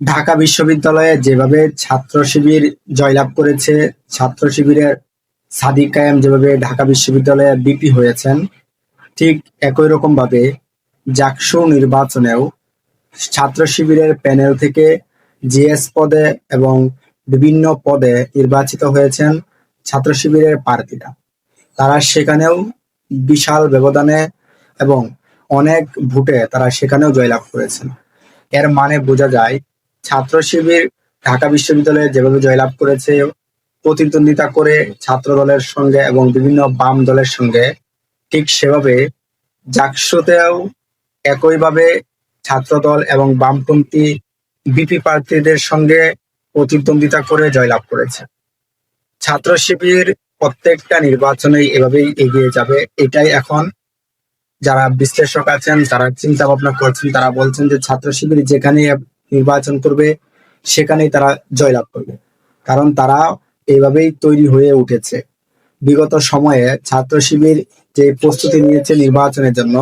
ঢাকা বিশ্ববিদ্যালয়ে যেভাবে ছাত্র শিবির জয়লাভ করেছে, ছাত্র শিবিরের সাদিক কায়েম যেভাবে ঢাকা বিশ্ববিদ্যালয়ে বিপি হয়েছেন, ঠিক একই রকম ভাবে জাকসু নির্বাচনেও ছাত্র শিবিরের প্যানেল থেকে জিএস পদে এবং বিভিন্ন পদে নির্বাচিত হয়েছেন ছাত্র শিবিরের প্রার্থীরা। তারা সেখানেও বিশাল ব্যবধানে এবং অনেক ভোটে তারা সেখানেও জয়লাভ করেছেন। এর মানে বোঝা যায় ছাত্র শিবির ঢাকা বিশ্ববিদ্যালয়ে যেভাবে জয়লাভ করেছে, প্রতিদ্বন্দ্বিতা করে ছাত্র দলের সঙ্গে এবং বিভিন্ন বাম দলের সঙ্গে, ঠিক সেভাবে জাকসুতেও একইভাবে ছাত্রদল এবং বামপন্থী বিপি প্রার্থীদের সঙ্গে প্রতিদ্বন্দ্বিতা করে জয়লাভ করেছে। ছাত্র শিবির প্রত্যেকটা নির্বাচনে এভাবেই এগিয়ে যাবে, এটাই এখন যারা বিশ্লেষক আছেন, যারা চিন্তা ভাবনা করছেন, তারা বলছেন যে ছাত্র শিবির যেখানে নির্বাচন করবে, সেখানেই তারা জয়লাভ করবে। কারণ তারা এইভাবেই তৈরি হয়ে উঠেছে। বিগত সময়ে ছাত্র শিবির যে প্রস্তুতি নিয়েছে নির্বাচনের জন্য,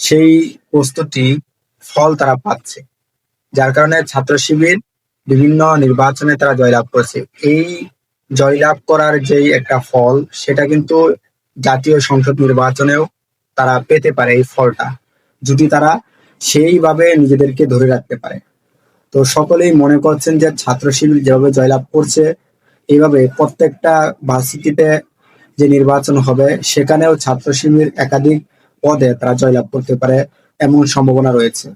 সেই প্রস্তুতি ফল তারা পাচ্ছে। যার কারণে ছাত্র শিবির বিভিন্ন নির্বাচনে তারা জয়লাভ করেছে। এই জয়লাভ করার যেই একটা ফল, সেটা কিন্তু জাতীয় সংসদ নির্বাচনেও তারা পেতে পারে এই ফলটা। যদি তারা সেইভাবে নিজেদেরকে ধরে রাখতে পারে। তো সকলেই মনে করছেন যে ছাত্র শিবির যেভাবে জয়লাভ করছে, এইভাবে প্রত্যেকটা ভার্সিটিতে যে নির্বাচন হবে, সেখানেও ছাত্র শিবির একাধিক পদে তারা জয়লাভ করতে পারে এমন সম্ভাবনা রয়েছে।